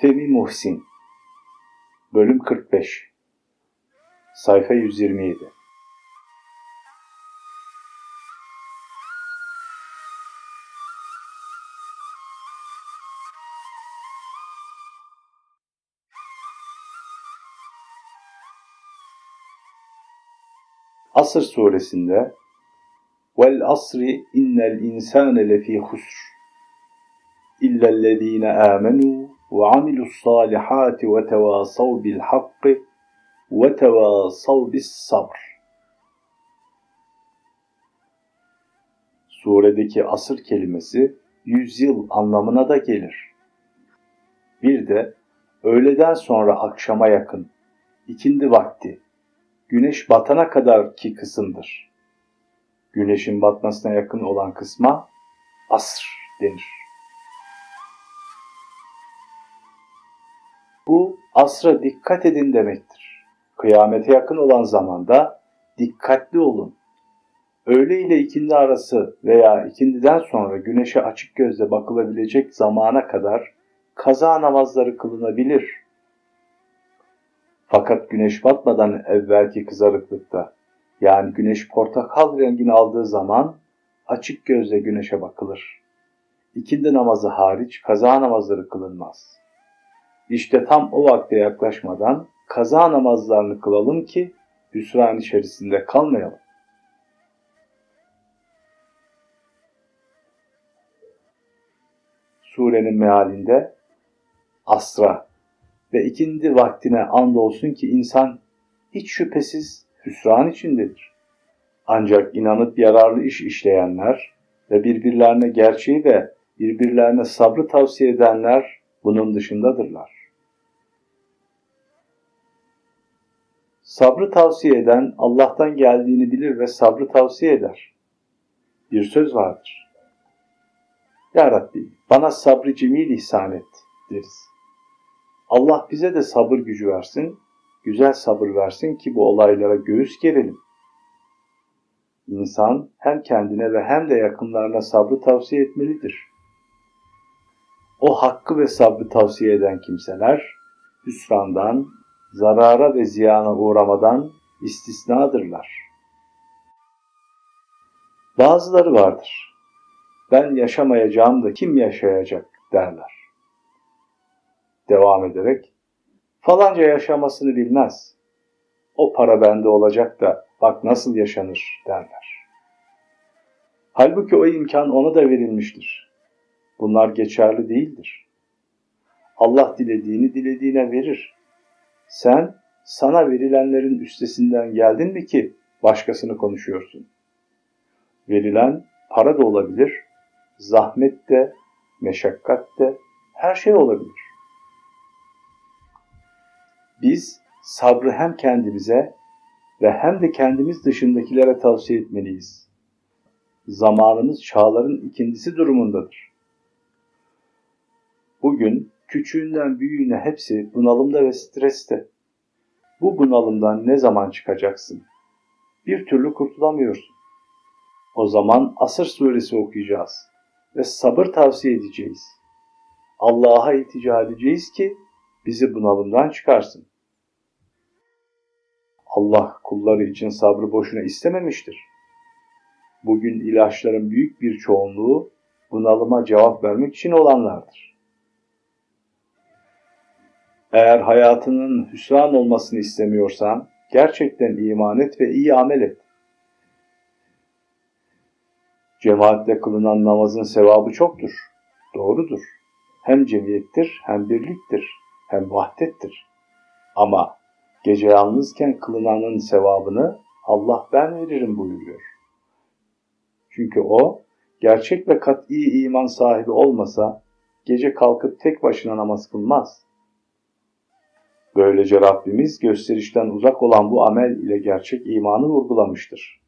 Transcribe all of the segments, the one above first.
Femi Muhsin. Bölüm 45 Sayfa 127 Asr suresinde Vel asri innel insane lefî husr illellezîne âmenû bil hakkı ve tevâsav bis sabr. Suredeki asır kelimesi yüzyıl anlamına da gelir. Bir de öğleden sonra akşama yakın, ikindi vakti, güneş batana kadar ki kısımdır. Güneşin batmasına yakın olan kısma asr denir. Asra dikkat edin demektir. Kıyamete yakın olan zamanda dikkatli olun. Öğle ile ikindi arası veya ikindiden sonra güneşe açık gözle bakılabilecek zamana kadar kaza namazları kılınabilir. Fakat güneş batmadan evvelki kızarıklıkta yani güneş portakal rengini aldığı zaman açık gözle güneşe bakılır. İkindi namazı hariç kaza namazları kılınmaz. İşte tam o vakte yaklaşmadan kaza namazlarını kılalım ki hüsran içerisinde kalmayalım. Surenin mealinde asra ve ikindi vaktine andolsun ki insan hiç şüphesiz hüsran içindedir. Ancak inanıp yararlı iş işleyenler ve birbirlerine gerçeği ve birbirlerine sabrı tavsiye edenler bunun dışındadırlar. Sabrı tavsiye eden Allah'tan geldiğini bilir ve sabrı tavsiye eder. Bir söz vardır. Ya Rabbi bana sabrı cemil ihsan et deriz. Allah bize de sabır gücü versin, güzel sabır versin ki bu olaylara göğüs gerelim. İnsan hem kendine ve hem de yakınlarına sabrı tavsiye etmelidir. O hakkı ve sabrı tavsiye eden kimseler, hüsrandan, zarara ve ziyana uğramadan istisnadırlar. Bazıları vardır. Ben yaşamayacağım da kim yaşayacak derler. Devam ederek, falanca yaşamasını bilmez. O para bende olacak da bak nasıl yaşanır derler. Halbuki o imkan ona da verilmiştir. Bunlar geçerli değildir. Allah dilediğini dilediğine verir. Sen sana verilenlerin üstesinden geldin mi ki başkasını konuşuyorsun? Verilen para da olabilir, zahmet de, meşakkat de, her şey olabilir. Biz sabrı hem kendimize ve hem de kendimiz dışındakilere tavsiye etmeliyiz. Zamanımız çağların ikindisi durumundadır. Bugün küçüğünden büyüğüne hepsi bunalımda ve streste. Bu bunalımdan ne zaman çıkacaksın? Bir türlü kurtulamıyorsun. O zaman Asır suresi okuyacağız ve sabır tavsiye edeceğiz. Allah'a iltica edeceğiz ki bizi bunalımdan çıkarsın. Allah kulları için sabrı boşuna istememiştir. Bugün ilaçların büyük bir çoğunluğu bunalıma cevap vermek için olanlardır. Eğer hayatının hüsran olmasını istemiyorsan gerçekten iman et ve iyi amel et. Cemaatle kılınan namazın sevabı çoktur. Doğrudur. Hem cemiyettir, hem birliktir, hem vahdettir. Ama gece yalnızken kılınanın sevabını Allah ben veririm buyuruyor. Çünkü o gerçek ve kat'i iman sahibi olmasa gece kalkıp tek başına namaz kılmaz. Böylece Rabbimiz gösterişten uzak olan bu amel ile gerçek imanı vurgulamıştır.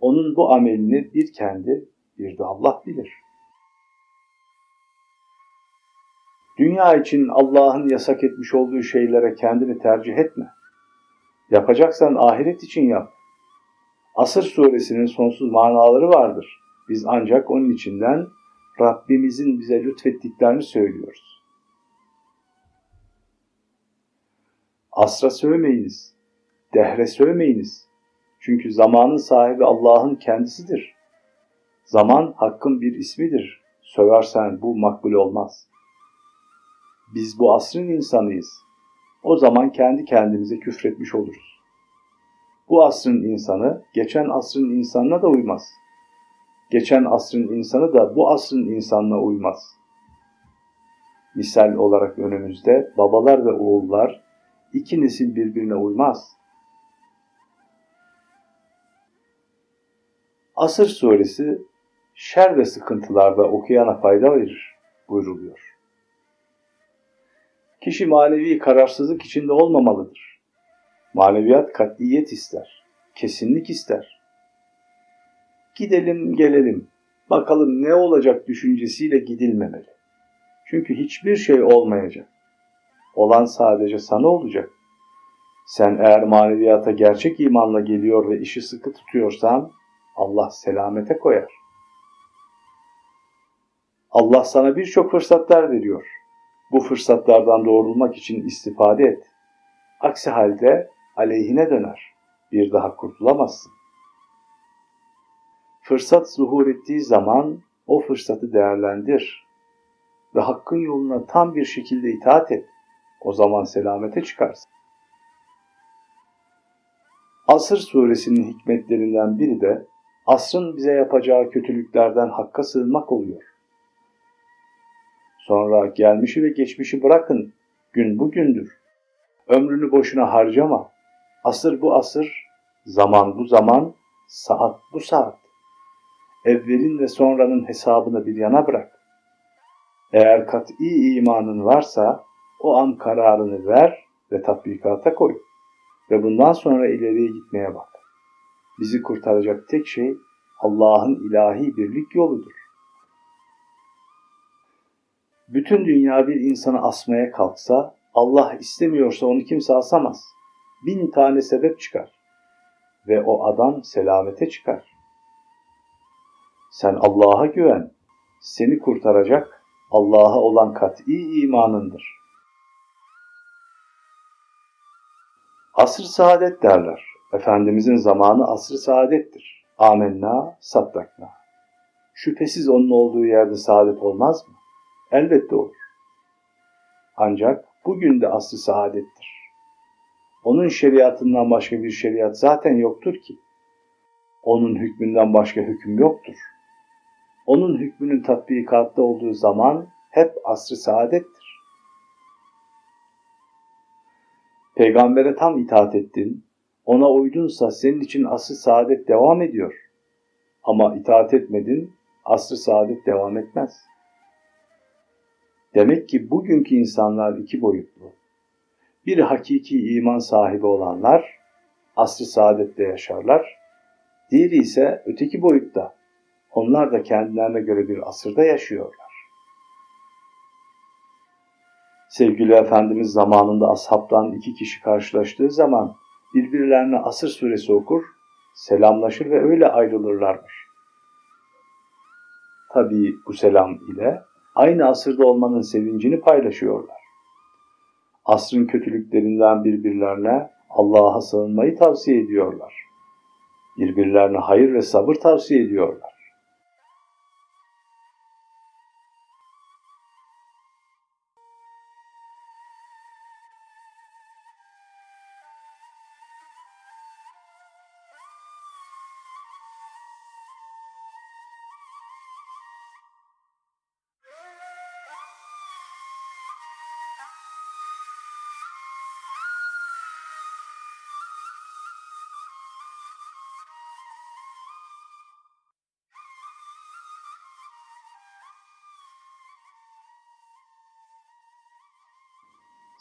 Onun bu amelini bir kendi, bir de Allah bilir. Dünya için Allah'ın yasak etmiş olduğu şeylere kendini tercih etme. Yapacaksan ahiret için yap. Asır suresinin sonsuz manaları vardır. Biz ancak onun içinden Rabbimizin bize lütfettiklerini söylüyoruz. Asra sövmeyiniz, dehre sövmeyiniz. Çünkü zamanın sahibi Allah'ın kendisidir. Zaman hakkın bir ismidir. Söversen bu makbul olmaz. Biz bu asrın insanıyız. O zaman kendi kendimize küfretmiş oluruz. Bu asrın insanı geçen asrın insanına da uymaz. Geçen asrın insanı da bu asrın insanına uymaz. Misal olarak önümüzde babalar ve oğullar iki nesil birbirine uymaz. Asır suresi şer ve sıkıntılarda okuyana fayda verir buyruluyor. Kişi manevi kararsızlık içinde olmamalıdır. Maneviyat katiyet ister, kesinlik ister. Gidelim gelelim, bakalım ne olacak düşüncesiyle gidilmemeli. Çünkü hiçbir şey olmayacak. Olan sadece sana olacak. Sen eğer maneviyata gerçek imanla geliyor ve işi sıkı tutuyorsan Allah selamete koyar. Allah sana birçok fırsatlar veriyor. Bu fırsatlardan doğrulmak için istifade et. Aksi halde aleyhine döner. Bir daha kurtulamazsın. Fırsat zuhur ettiği zaman o fırsatı değerlendir ve hakkın yoluna tam bir şekilde itaat et. O zaman selamete çıkarsın. Asır suresinin hikmetlerinden biri de asrın bize yapacağı kötülüklerden hakka sığınmak oluyor. Sonra gelmişi ve geçmişi bırakın. Gün bugündür. Ömrünü boşuna harcama. Asır bu asır, zaman bu zaman, saat bu saat. Evvelin ve sonranın hesabını bir yana bırak. Eğer kat'i imanın varsa o an kararını ver ve tatbikata koy. Ve bundan sonra ileriye gitmeye bak. Bizi kurtaracak tek şey Allah'ın ilahi birlik yoludur. Bütün dünya bir insanı asmaya kalksa, Allah istemiyorsa onu kimse asamaz. Bin tane sebep çıkar. Ve o adam selamete çıkar. Sen Allah'a güven. Seni kurtaracak Allah'a olan kat'i imanındır. Asr-ı saadet derler. Efendimizin zamanı asr-ı saadettir. Amenna, sattakna. Şüphesiz onun olduğu yerde saadet olmaz mı? Elbette olur. Ancak bugün de aslı saadettir. Onun şeriatından başka bir şeriat zaten yoktur ki. Onun hükmünden başka hüküm yoktur. Onun hükmünün tatbikatta olduğu zaman hep asrı saadettir. Peygambere tam itaat ettin, ona uydunsa senin için asrı saadet devam ediyor. Ama itaat etmedin, asrı saadet devam etmez.'' Demek ki bugünkü insanlar iki boyutlu. Bir hakiki iman sahibi olanlar asr-ı saadette yaşarlar. Diğeri ise öteki boyutta. Onlar da kendilerine göre bir asırda yaşıyorlar. Sevgili Efendimiz zamanında ashabtan iki kişi karşılaştığı zaman birbirlerine asır suresi okur, selamlaşır ve öyle ayrılırlarmış. Tabii bu selam ile aynı asırda olmanın sevincini paylaşıyorlar. Asrın kötülüklerinden birbirlerine Allah'a sığınmayı tavsiye ediyorlar. Birbirlerine hayır ve sabır tavsiye ediyorlar.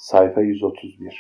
Sayfa 131